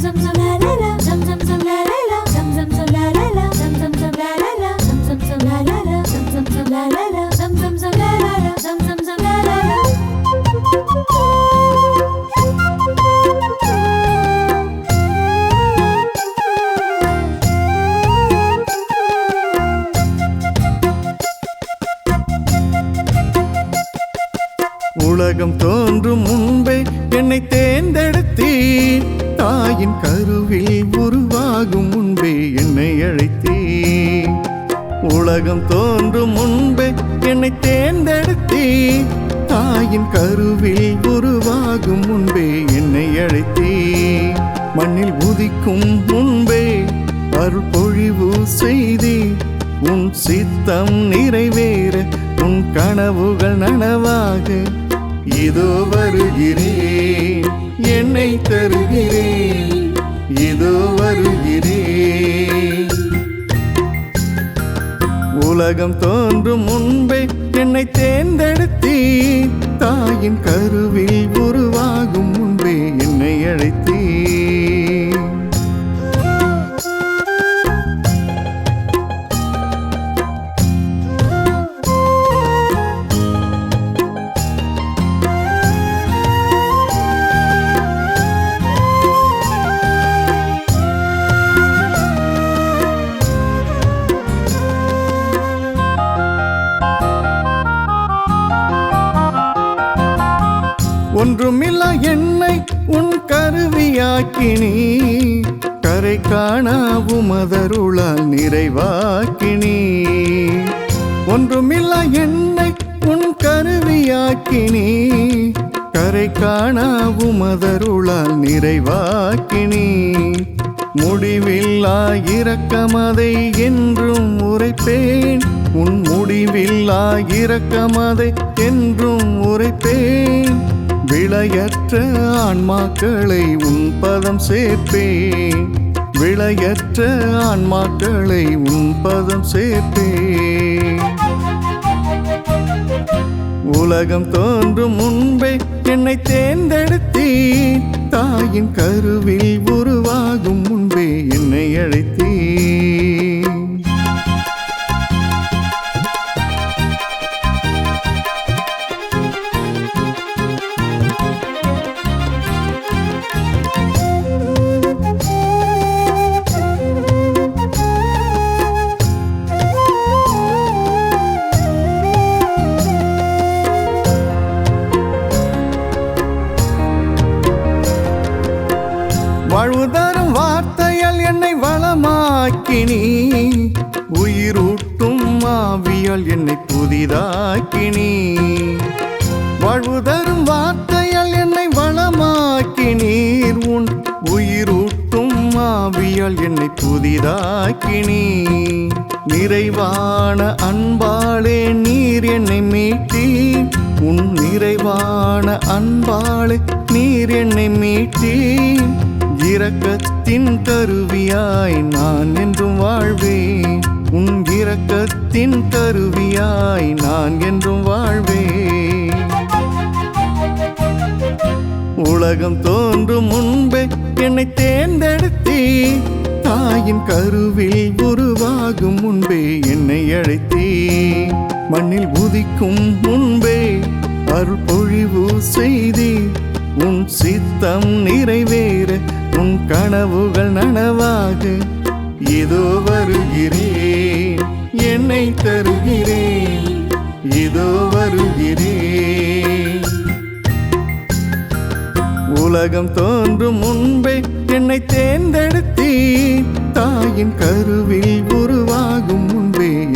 zum zum la la la. உலகம் தோன்றும் முன்பே என்னை தேர்ந்தெடுத்தீ. தாயின் கருவில் உருவாகும் முன்பே என்னை அழைத்தீ. உலகம் தோன்றும் முன்பே என்னை தேர்ந்தெடுத்தீ. தாயின் கருவில் உருவாகும் முன்பே என்னை அழைத்தீ. மண்ணில் உதிக்கும் முன்பே அருள் பொழிவு செய்தி. உன் சித்தம் நிறைவேற உன் கனவுகள் நனவாக இதோ வருகிறேன் என்னை தருகிறேன். இதோ வருகிறேன். உலகம் தோன்றும் முன்பே என்னை தேர்ந்தெடுத்தீ தாயின் கருவில் உருவாகும் ஒன்றுமில்லா என்னை உன் கருவியாக்கினி. கரை காணா உமதருளால் நிறைவாக்கினி. ஒன்றுமில்லா என்னை உன் கருவியாக்கினி. கரை காணா உமதருளால் நிறைவாக்கினி. முடிவில்லா இரக்கமதை என்றும் உரைப்பேன். உன் முடிவில்லா இரக்கமதை என்றும் உரைப்பேன். விளையற்ற ஆன்மாக்களை உன் பதம் சேர்ப்பேன். விளையற்ற ஆன்மாக்களை உன் பதம் சேர்ப்பேன். உலகம் தோன்றும் முன்பே என்னை தேர்ந்தெடுத்தீ தாயின் கருவில் உருவாகும் முன்பே என்னை அழைத்தீ வளமாக்கினி உயிரூட்டும் ஆவியால் என்னை புதிதாக்கினி. வாழ்வு தரும் வார்த்தையால் என்னை வளமாக்கினீர். உன் உயிரூட்டும் ஆவியால் என்னை புதிதாக்கினி. நிறைவான அன்பாளே நீர் என்னை மீட்டீர். உன் நிறைவான அன்பாளே நீர் என்னை மீட்டீர். இரக்கத்தின் கருவியாய் நான் என்றும் வாழ்வேன். உன் இரக்கத்தின் கருவியாய் நான் என்றும் வாழ்வேன். உலகம் தோன்றும் முன்பே என்னை தேர்ந்தெடுத்தீ. தாயின் கருவில் உருவாகும் முன்பே என்னை அழைத்தீ. மண்ணில் உதிக்கும் முன்பே அருள் பொழிவு செய்தி. உன் சித்தம் நிறைவேற உன் கனவுகள் நனவாக. இதோ வருகிறேன் என்னை தருகிறேன். இதோ வருகிறேன். உலகம் தோன்றும் முன்பே என்னை தேர்ந்தெடுத்தீ தாயின் கருவில் உருவாகும் முன்பே